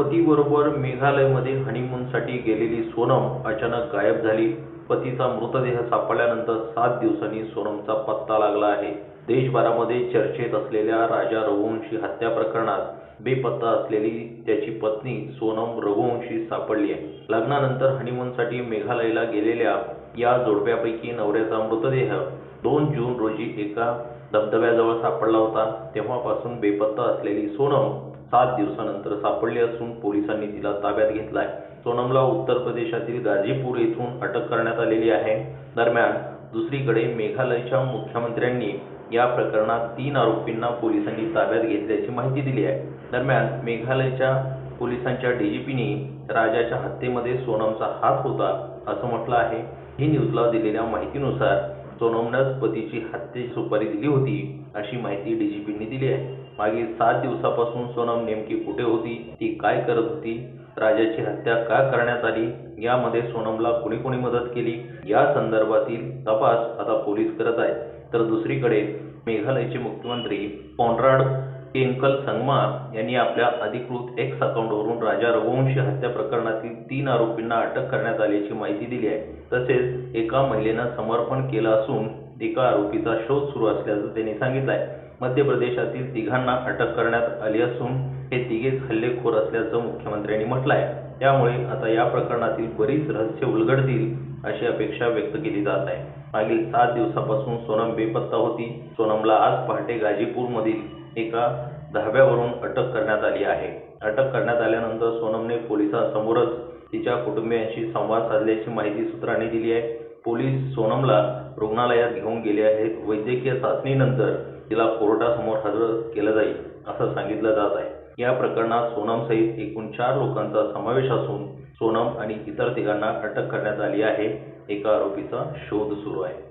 पतीबरोबर मेघालयमध्ये हनीमूनसाठी गेलेली सोनम अचानक गायब झाली. पतीचा मृतदेह सापडल्यानंतर सात दिवसांनी सोनमचा पत्ता लागला आहे. देशभरामध्ये चर्चेत असलेल्या राजा रघुवंशी हत्या प्रकरणात बेपत्ता असलेली त्याची पत्नी सोनम रघुवंशी सापडली आहे. लग्नानंतर हनीमूनसाठी मेघालयला गेलेल्या या जोडप्यापैकी नवऱ्याचा मृतदेह दोन जून रोजी एका धबधब्याजवळ सापडला होता. तेव्हापासून बेपत्ता असलेली सोनम सात दिवसानंतर सापडली असून पोलिसांनी तिला ताब्यात घेतलाय. सोनमला उत्तर प्रदेशातील गाझीपूर येथून अटक करण्यात आलेली आहे. दरम्यान दुसरीकडे मेघालयच्या मुख्यमंत्र्यांनी या प्रकरणात तीन आरोपींना पोलिसांनी ताब्यात घेतल्याची माहिती दिली आहे. दरम्यान मेघालयच्या पोलिसांच्या डीजीपींनी राजाच्या हत्येमध्ये सोनमचा हात होता असं म्हटलं आहे. ही न्यूजला दिलेल्या माहितीनुसार सोनमनंच पतीची हत्येची सुपारी दिली होती अशी माहिती डीजीपींनी दिली आहे. मागील सात दिवसापासून सोनम नेमकी कुठे होती ती काय करत होती राजाची हत्या का करण्यात आली यामध्ये सोनमला कोणी कोणी मदत केली या संदर्भातील तपास आता पोलीस करत आहेत. तर दुसरीकडे मेघालयचे मुख्यमंत्री कॉन्राड केंकल संगमा यांनी आपल्या अधिकृत एक्स अकाउंटवरून राजा रघुवंशी हत्या प्रकरणातील तीन आरोपींना अटक करण्यात आल्याची माहिती दिली आहे. तसेच एका महिलेनं समर्पण केलं असून एका आरोपीचा शोध सुरू असल्याचं त्यांनी सांगितलं आहे मध्य प्रदेशातील तिघांना अटक करण्यात आली असून हे तिघेच हल्लेखोर असल्याचं मुख्यमंत्र्यांनी म्हटलं आहे त्यामुळे आता या प्रकरणातील बरीच रहस्य उलगडतील अशी अपेक्षा व्यक्त केली जात आहे. मागील सात दिवसापासून सोनम बेपत्ता होती. सोनमला आज पहाटे गाजीपूरमधील एका धाब्यावरून अटक करण्यात आली आहे. अटक करण्यात आल्यानंतर सोनमने पोलिसांसमोरच तिच्या कुटुंबियांशी संवाद साधल्याची माहिती सूत्रांनी दिली आहे. पोलीस सोनमला रुग्णालयात घेऊन गेले आहेत. वैद्यकीय चाचणीनंतर तिला कोर्टासमोर हजर केलं जाईल असं सांगितलं जात आहे. या प्रकरणात सोनमसहित एकूण चार लोकांचा समावेश असून सोनम आणि इतर तिघांना अटक करण्यात आली आहे. एका आरोपीचा शोध सुरू आहे.